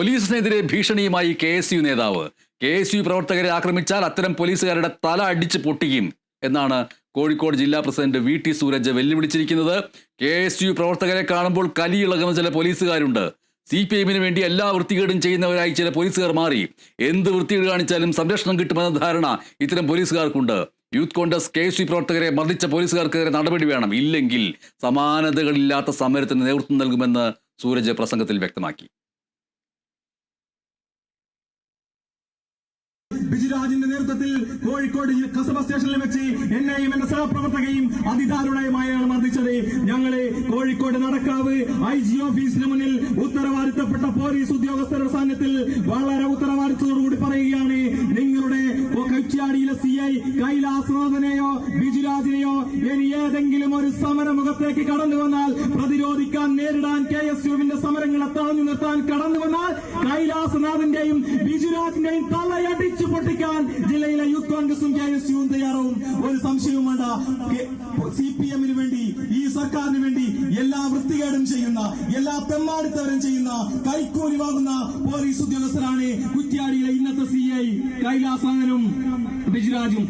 പോലീസിനെതിരെ ഭീഷണിയുമായി K S U നേതാവ്. K S U പ്രവർത്തകരെ ആക്രമിച്ചാൽ അത്തരം പോലീസുകാരുടെ തല അടിച്ച് പൊട്ടിക്കും എന്നാണ് കോഴിക്കോട് ജില്ലാ പ്രസിഡന്റ് വി ടി സൂരജ് വെല്ലുവിളിച്ചിരിക്കുന്നത്. കെ എസ് യു പ്രവർത്തകരെ കാണുമ്പോൾ കലിയിളകുന്ന ചില പോലീസുകാരുണ്ട്. സി പി എമ്മിന് വേണ്ടി എല്ലാ വൃത്തികേടും ചെയ്യുന്നവരായി ചില പോലീസുകാർ മാറി. എന്ത് വൃത്തികേട് കാണിച്ചാലും സംരക്ഷണം കിട്ടുമെന്ന ധാരണ ഇത്തരം പോലീസുകാർക്കുണ്ട്. Youth Congress K S U പ്രവർത്തകരെ മർദ്ദിച്ച പോലീസുകാർക്കെതിരെ നടപടി വേണം. ഇല്ലെങ്കിൽ സമാനതകളില്ലാത്ത സമരത്തിന് നേതൃത്വം നൽകുമെന്ന് സൂരജ് പ്രസംഗത്തിൽ വ്യക്തമാക്കി. ബിജുരാജിന്റെ നേതൃത്വത്തിൽ കോഴിക്കോട് കസബ സ്റ്റേഷനിൽ വെച്ച് എന്നെയും എന്റെ സഹപ്രവർത്തകയും അതിദാരുണയുമായാണ് മർദ്ദിച്ചത്. ഞങ്ങൾ കോഴിക്കോട് നടക്കാവ് ഐ ജി ഓഫീസിന് മുന്നിൽ ഉത്തരവാദിത്തപ്പെട്ട പോലീസ് ഉദ്യോഗസ്ഥരുടെ സാന്നിധ്യത്തിൽ വളരെ ഉത്തരവാദിത്തത്തോടുകൂടി പറയുകയാണ്. കൈച്ചാടിയിലെ സി ഐ കൈലാസ്നാഥനെയോ ബിജുരാജിനെയോ ഇനി ഏതെങ്കിലും ഒരു സമരമുഖത്തേക്ക് കടന്നു വന്നാൽ പ്രതിരോധിക്കാൻ നേരിടാൻ കെ എസ് യുവിന്റെ സമരങ്ങളെ തടഞ്ഞു നിർത്താൻ കടന്നു വന്നാൽ കൈലാസനാഥിന്റെയും ബിജുരാജിന്റെയും തലയടിച്ചു പൊട്ടിക്കാൻ ജില്ലയിലെ യൂത്ത് കോൺഗ്രസും കെ എസ് യുവും തയ്യാറാവും. ഒരു സംശയവും വേണ്ട. സി പി എമ്മിന് വേണ്ടി ഈ സർക്കാരിന് വേണ്ടി എല്ലാ വൃത്തികേടും ചെയ്യുന്ന എല്ലാ തെമ്മാടിത്തവരും ചെയ്യുന്ന കൈക്കൂലി വാങ്ങുന്ന പോലീസ് ഉദ്യോഗസ്ഥരാണ് കുറ്റ്യാടിയിലെ ഇന്നത്തെ സി ഐ കൈലാസനാഥനും ബിജുരാജും